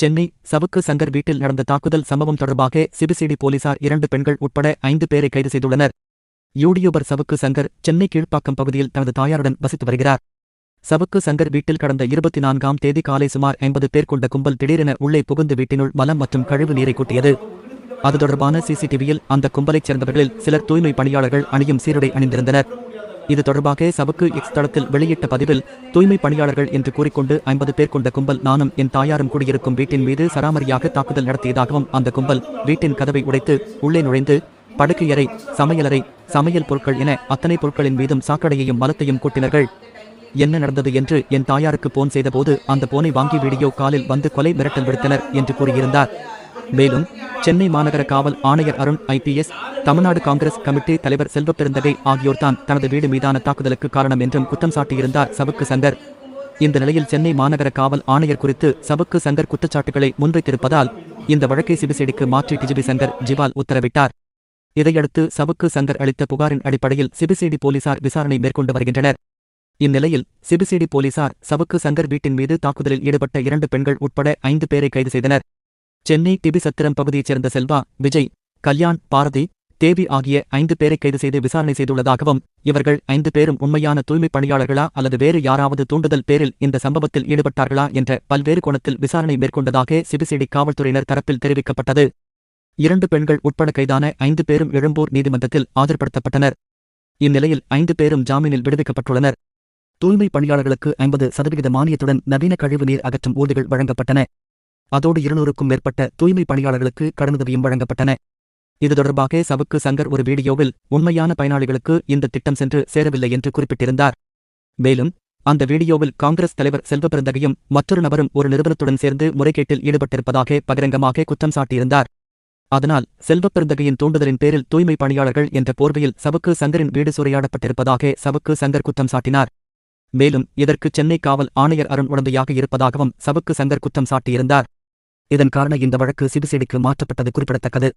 சென்னை சவுக்கு சங்கர் வீட்டில் நடந்த தாக்குதல் சம்பவம் தொடர்பாக சிபிசிடி போலீசார் இரண்டு பெண்கள் உட்பட ஐந்து பேரை கைது செய்துள்ளனர். யூடியூபர் சவுக்கு சங்கர் சென்னை கீழ்ப்பாக்கம் பகுதியில் தனது தாயாருடன் வசித்து வருகிறார். சவுக்கு சங்கர் வீட்டில் கடந்த இருபத்தி நான்காம் தேதி காலை சுமார் ஐம்பது பேர் கொண்ட கும்பல் திடீரென உள்ளே புகுந்து வீட்டினுள் மலம் மற்றும் கழிவு நீரை கூட்டியது. அது தொடர்பான சிசிடிவியில் அந்த கும்பலைச் சேர்ந்தவர்களில் சிலர் தூய்மை பணியாளர்கள் அணியும் சீருடை அணிந்திருந்தனர். இது தொடர்பாக சவுக்கு எக்ஸ் தளத்தில் வெளியிட்ட பதிவில் தூய்மை பணியாளர்கள் என்று கூறிக்கொண்டு ஐம்பது பேர் கொண்ட கும்பல் நானும் என் தாயாரும் குடியிருக்கும் வீட்டின் மீது சராமரியாக தாக்குதல் நடத்தியதாகவும் அந்த கும்பல் வீட்டின் கதவை உடைத்து உள்ளே நுழைந்து படுக்கையறை சமையலறை சமையல் பொருட்கள் என அத்தனை பொருட்களின் மீதும் சாக்கடையையும் மலத்தையும் கூட்டினர்கள். என்ன நடந்தது என்று என் தாயாருக்கு போன் செய்தபோது அந்த போனை வாங்கி வீடியோ காலில் வந்து கொலை மிரட்டல் விடுத்தனர் என்று கூறியிருந்தார். மேலும் சென்னை மாநகர காவல் ஆணையர் Arun IPS Tamil Nadu Congress committee தலைவர் செல்வப்பெருந்தகை ஆகியோர்தான் தனது வீடு மீதான தாக்குதலுக்கு காரணம் என்றும் குற்றம் சாட்டியிருந்தார் சபுக்கு சங்கர். இந்த நிலையில் சென்னை மாநகர காவல் ஆணையர் குறித்து சபுக்கு சங்கர் குற்றச்சாட்டுகளை முன்வைத்திருப்பதால் இந்த வழக்கை சிபிசிடிக்கு மாற்றி டிஜிபி சங்கர் ஜிவால் உத்தரவிட்டார். இதையடுத்து சவுக்கு சங்கர் அளித்த புகாரின் அடிப்படையில் சிபிசிடி போலீசார் விசாரணை மேற்கொண்டு வருகின்றனர். இந்நிலையில் சிபிசிடி போலீசார் சவுக்கு சங்கர் வீட்டின் மீது தாக்குதலில் ஈடுபட்ட இரண்டு பெண்கள் உட்பட ஐந்து பேரை கைது செய்தனர். சென்னை டிபி சத்திரம் பகுதியைச் சேர்ந்த செல்வா விஜய் கல்யாண் பாரதி தேவி ஆகிய ஐந்து பேரை கைது செய்து விசாரணை செய்துள்ளதாகவும் இவர்கள் ஐந்து பேரும் உண்மையான தூய்மைப் பணியாளர்களா அல்லது வேறு யாராவது தூண்டுதல் பேரில் இந்த சம்பவத்தில் ஈடுபட்டார்களா என்ற பல்வேறு கோணத்தில் விசாரணை மேற்கொண்டதாக சிபிசிடி காவல்துறையினர் தரப்பில் தெரிவிக்கப்பட்டது. இரண்டு பெண்கள் உட்பட கைதான ஐந்து பேரும் எழும்பூர் நீதிமன்றத்தில் ஆஜர்படுத்தப்பட்டனர். இந்நிலையில் ஐந்து பேரும் ஜாமீனில் விடுவிக்கப்பட்டுள்ளனர். தூய்மை பணியாளர்களுக்கு ஐம்பது சதவிகித மானியத்துடன் நவீன கழிவு நீர் அகற்றும் ஊர்திகள் வழங்கப்பட்டன. அதோடு இருநூறுக்கும் மேற்பட்ட தூய்மை பணியாளர்களுக்கு கடனுதவியும் வழங்கப்பட்டன. இது தொடர்பாக சவுக்கு சங்கர் ஒரு வீடியோவில் உண்மையான பயனாளிகளுக்கு இந்த திட்டம் சென்று சேரவில்லை என்று குறிப்பிட்டிருந்தார். மேலும் அந்த வீடியோவில் காங்கிரஸ் தலைவர் செல்வபெருந்தகையும் மற்றொரு நபரும் ஒரு நிறுவனத்துடன் சேர்ந்து முறைகேட்டில் ஈடுபட்டிருப்பதாக பகிரங்கமாக குற்றம் சாட்டியிருந்தார். அதனால் செல்வப்பெருந்தகையின் தூண்டுதலின் பேரில் தூய்மை பணியாளர்கள் என்ற போர்வையில் சவுக்கு சங்கரின் வீடு சூறையாடப்பட்டிருப்பதாக சவுக்கு சங்கர் குற்றம் சாட்டினார். மேலும் இதற்கு சென்னை காவல் ஆணையர் அருண் உடந்தையாக இருப்பதாகவும் சவுக்கு சங்கர் குற்றம் சாட்டியிருந்தார். இதன் காரண இந்த வழக்கு சிபிசிடிக்கு மாற்றப்பட்டது குறிப்பிடத்தக்கது.